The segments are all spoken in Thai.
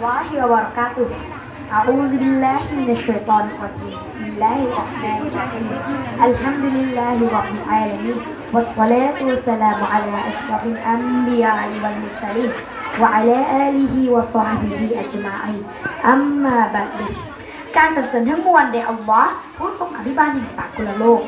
الله وبركاته أعوذ بالله من الشيطان الرجيم بسم الله الرحمن الرحيم الحمد لله رب العالمين والصلاة والسلام على أشرف الأنبياء والمرسلين وعلى آله وصحبه أجمعين أما بعد การสรรเสริญทั้งมวลแด่อัลลอฮ์ผู้ทรงอภิบาลแห่งสากลโลก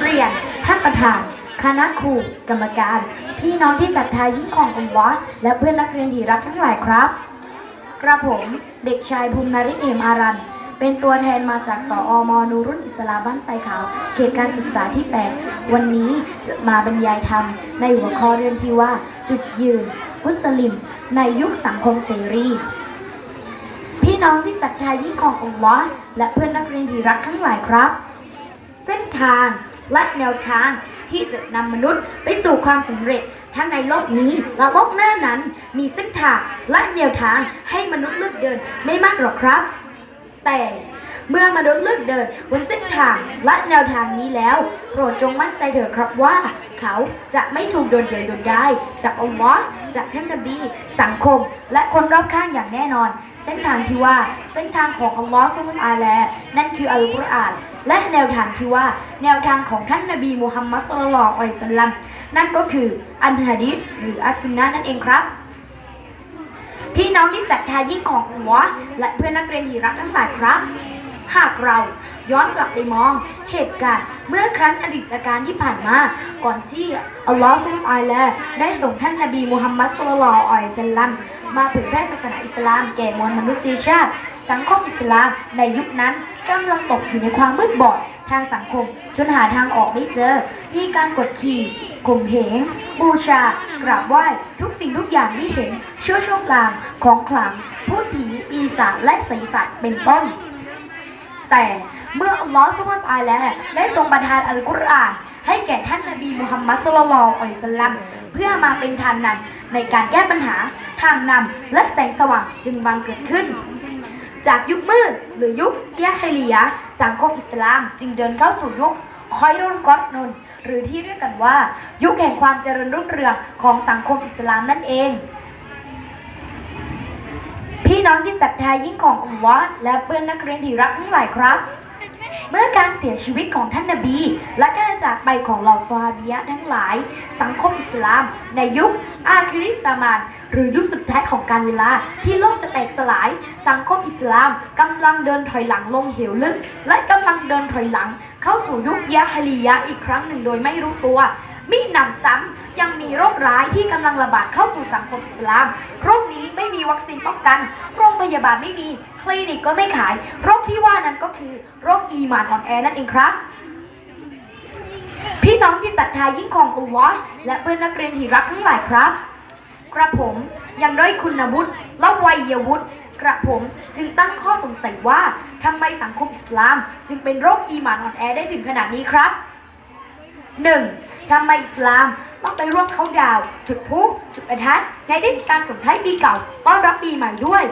เรียนท่านประธาน คณะครูกรรมการ พี่น้องที่ศรัทธายิ่งของอัลลอฮ์และเพื่อนนักเรียนที่รักทั้งหลายครับ กระผมเด็กชายภูมินริศเอมอารัน เป็นตัวแทนมาจากสออมนูรุ่นอิสลามบ้านไซขาว เขตการศึกษาที่ 8 วันนี้จะมาบรรยายธรรม ในหัวข้อเรื่องที่ว่า จุดยืน มุสลิม ในยุคสังคมเสรีพี่น้องที่ศรัทธายิ่งของอัลลอฮ์และเพื่อนนักเรียนที่รักทั้งหลายครับ เส้นทาง และแนวทางที่จะนำมนุษย์ไปสู่ความสำเร็จ ทั้งในโลกนี้และโลกหน้านั้น มีเส้นทางและแนวทางให้มนุษย์เลือกเดินไม่มากหรอกครับ แต่ เมื่อมนุษย์เลือกเดินบนเส้นทางและแนวทางนี้แล้ว โปรดจงมั่นใจเถิดครับว่า เขาจะไม่ถูกโดนเดินโดนได้ จากอัลลอฮ์จากท่านนบี สังคม และคนรอบข้างอย่างแน่นอน เส้นทางที่ว่าเส้นทางของอัลลอฮ์ซุบฮานะฮูวะตะอาลนั่นคืออัลกุรอานและแนวทางที่ว่าแนวทางของท่านนบีมุฮัมมัดศ็อลลัลลอฮุอะลัยฮิวะซัลลัมนั่นก็คืออันฮะดีษหรืออัสซุนนะนั่นเองครับพี่น้องที่ศรัทธายิ่งของอัลลอฮ์และเพื่อนนักเรียนที่รักทั้งหลายครับ หากเราย้อนกลับไปมองเหตุการณ์เมื่อครั้นอดีตการที่ผ่านมา ก่อนที่อัลลอฮ์ซุบฮานะฮูวะตะอาลาได้ส่งท่านนบีมุฮัมมัดศ็อลลัลอัยซัลลัมมาเผยแพร่ศาสนาอิสลามแก่มวลมนุษยชาติ สังคมอิสลามในยุคนั้นกำลังตกอยู่ในความมืดบอดทางสังคม จนหาทางออกไม่เจอ มีการกดขี่ข่มเหง บูชา กราบไหว้ ทุกสิ่งทุกอย่างที่เห็น เชื่อโชคลาง ของขลัง พูดผีปีศาจและไสยศาสตร์เป็นต้น แต่เมื่ออัลลอฮฺสุบฮานะฮูวะตะอาลาได้ทรงประทานอัลกุรอานให้แก่ท่านนบีมุฮัมมัดสุลลัลลอฮุอะลัยฮิวะซัลลัมเพื่อมาเป็นทางนำในการแก้ปัญหาทางนำและแสงสว่างจึงบังเกิดขึ้น จากยุคมืดหรือยุคยฮิลียสังคมอิสลามจึงเดินเข้าสู่ยุคคอยรุนกอตนนหรือที่เรียกกันว่า ยุคแห่งความเจริญรุ่งเรืองของสังคมอิสลามนั่นเอง พี่น้องที่ศรัทธายิ่งของอัลลอฮ์และเพื่อนนักเรียนที่รักทั้งหลายครับ เมื่อการเสียชีวิตของท่านนบี และการจากไปของเหล่าซอฮาบียะทั้งหลาย สังคมอิสลาม ในยุคอาคิริสามาน หรือยุคสุดท้ายของการเวลาที่โลกจะแตกสลาย สังคมอิสลามกำลังเดินถอยหลังลงเหวลึก และกำลังเดินถอยหลัง เข้าสู่ยุคยะฮลียะอีกครั้งหนึ่งโดยไม่รู้ตัวมีหนำซ้ำยังมีโรคร้ายที่กำลังระบาดเข้าสู่สังคมอิสลาม โรคนี้ไม่มีวัคซีนป้องกัน โรงพยาบาลไม่มี คลินิกก็ไม่ขาย โรคที่ว่านั้นก็คือโรคอีหมานอ่อนแอนั่นเองครับ พี่น้องที่ศรัทธายิ่งของอัลลอฮ์และเพื่อนนักเรียนที่รักทั้งหลายครับ กระผมยังด้อยคุณวุฒิและวัยวุฒิกระผมจึงตั้งข้อสงสัยว่าทำไมสังคมอิสลาม จึงเป็นโรคอีหมานอ่อนแอได้ถึงขนาดนี้ครับ 1. ทำไมอิสลามต้องไปร่วมเขาดาว จุดพุจุดประทัดในเทศกาลสงท้ายปีเก่าต้อนรับปีใหม่ด้วย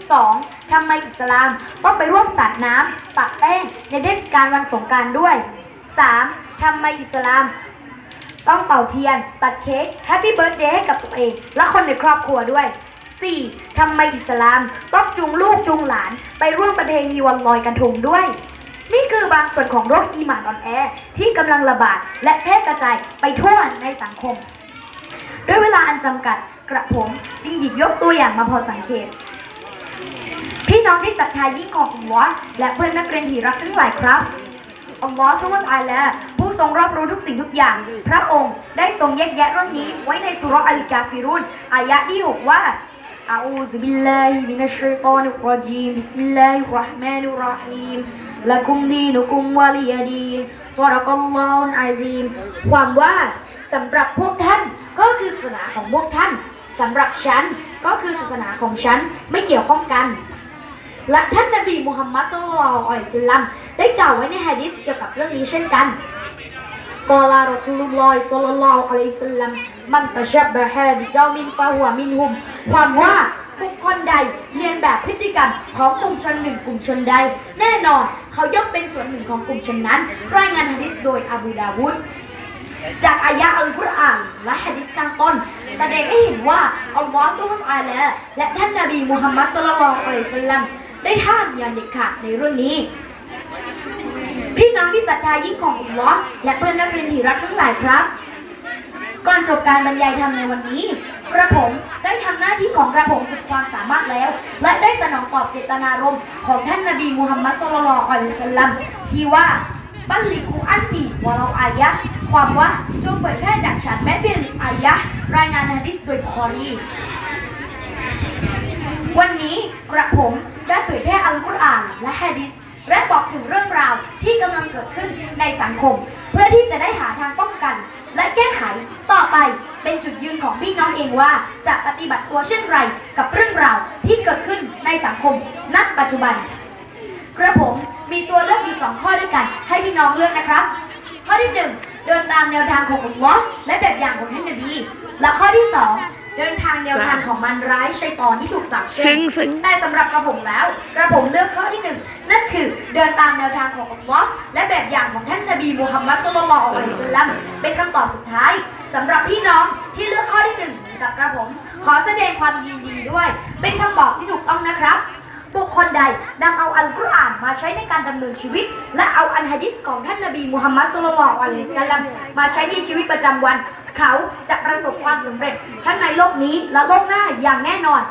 2. ทำไมอิสลามต้องไปร่วมสาดน้ำปะแป้งในเทศกาลวันสงกรารด้วย 3. ทำไมอิสลาม ต้องเป่าเทียน ตัดเค้กแฮปปี้เบิร์ดเดย์ให้กับตัวเอง และคนในครอบครัวด้วย 4. ทำไมอิสลามต้องจูงลูกจูงหลาน ไปร่วมประเพณีวันลอยกระทงด้วย นี่คือบางส่วนของโรคอีหมานออนแอที่กำลังระบาดและแพร่กระจายไปทั่วในสังคม ด้วยเวลาอันจำกัดกระผมจึงหยิบยกตัวอย่างมาพอสังเกตพี่น้องที่ศรัทธายิ่งของอัลลอฮ์และเพื่อนนักเรียนที่รักทั้งหลายครับอัลลอฮ์สุบฮานะฮูวะ ผู้ทรงรอบรู้ทุกสิ่งทุกอย่าง พระองค์ได้ทรงแยกแยะเรื่องนี้ไว้ในสุราะห์อัลกาฟิรุนอายะที่6ว่าอาอูซุบิลลาฮิมินัชชัยฏอนิรเราะญีมบิสมิลลาฮิรเราะห์มานิรเราะฮีมละกุมดีนุกุมวะลิยดีนซอดะกัลลอฮุลอาซีมความว่าสำหรับพวกท่านก็คือศาสนาของพวกท่านสำหรับฉันก็คือศาสนาของฉันไม่เกี่ยวข้องกัน และท่านนบีมุฮัมมัดสุลลัลอัยฮิซัลลัมได้กล่าวไว้ในฮะดีษเกี่ยวกับเรื่องนี้เช่นกัน กอลารอซูลุลลอฮิศ็อลลัลลอฮุอะลัยฮิวะซัลลัมมันตะชับบฮะบิกอมินฟะฮุวมินฮุมความว่าบุคคลใดเรียนแบบพฤติกรรมของกลุ่มชนหนึ่งกลุ่มชนใด แน่นอนเขาย่อมเป็นส่วนหนึ่งของกลุ่มชนนั้น รายงานฮะดีษโดยอบูดาวุดจากอายะอัลกุรอานและฮะดิษข้างต้น แสดงให้เห็นว่าอัลลอฮฺซุบฮานะฮูวะตะอาลและท่านนบีมุฮัมมัดศ็อลลัลลอฮุอะลัยฮิวะซัลลัมได้ห้ามอย่างเด็ดขาดในเรื่องนี้ พี่น้องที่ศรัทธายิ่งของอัลลอฮ์และเพื่อนนักเรียนที่รักทั้งหลายครับ ก่อนจบการบรรยายธรรมในวันนี้ กระผมได้ทำหน้าที่ของกระผมสุดความสามารถแล้ว และได้สนองตอบเจตนารมณ์ของท่านนบีมูฮัมมัดสุลลัลอฮุอะลัยฮิวะสัลลัมที่ว่าบัลลิกูอันนีวะเราอายะความว่าจงเผยแพร่จากฉันแม้เพียงอายะรายงานฮะดิษโดยบุคอรีวันนี้กระผมได้เผยแพร่อัลกุรอานและฮะดิษ และบอกถึงเรื่องราวที่กำลังเกิดขึ้นในสังคม เพื่อที่จะได้หาทางป้องกัน และแก้ไขต่อไปเป็นจุดยืนของพี่น้องเองว่า จะปฏิบัติตัวเช่นไรกับเรื่องราวที่เกิดขึ้นในสังคมณปัจจุบัน กระผมมีตัวเลือกอยู่สองข้อด้วยกัน ให้พี่น้องเลือกนะครับ ข้อที่หนึ่งเดินตามแนวทางของอัลลอฮ์และแบบอย่างของท่านนบีและข้อที่สอง เดินทางแนวทางของมันร้ายชัยตอนที่ถูกสาปแช่ซึ้งงซึ้งแต่สำหรับกระผมแล้วกระผมเลือกข้อที่หนึ่งนั่นคือเดินตามแนวทางของอัลลอฮ์และแบบอย่างของท่านนบีมูฮัมมัดสุลลัลลอฮุอะลัยฮิวะสัลลัมเป็นคำตอบสุดท้ายสำหรับพี่น้องที่เลือกข้อที่หนึ่งกับกระผม ขอแสดงความยินดีด้วย เป็นคำตอบที่ถูกต้องนะครับบุคคลใดนำเอาอัลกุรอานมาใช้ในการดำเนินชีวิต และเอาอันฮะดิษของท่านนบีมูฮัมมัดสุลลัลลอฮุอะลัยฮิวะสัลลัมมาใช้ในชีวิตประจำวัน เขาจะประสบความสำเร็จทั้งในโลกนี้และโลกหน้าอย่างแน่นอน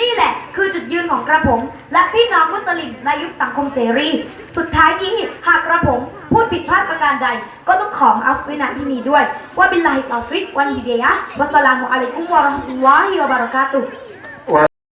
นี่แหละคือจุดยืนของกระผม และพี่น้องมุสลิมในยุคสังคมเสรี สุดท้ายนี้หากกระผมพูดผิดพลาดประการใด ก็ต้องขออัฟวินาที่นี้ด้วย ว่าบิลลาฮิตอฟิตวันฮีเดียะห์วัสสลามุอะลัยกุมวะราะห์มุลลอฮิวะบาราะกาตุ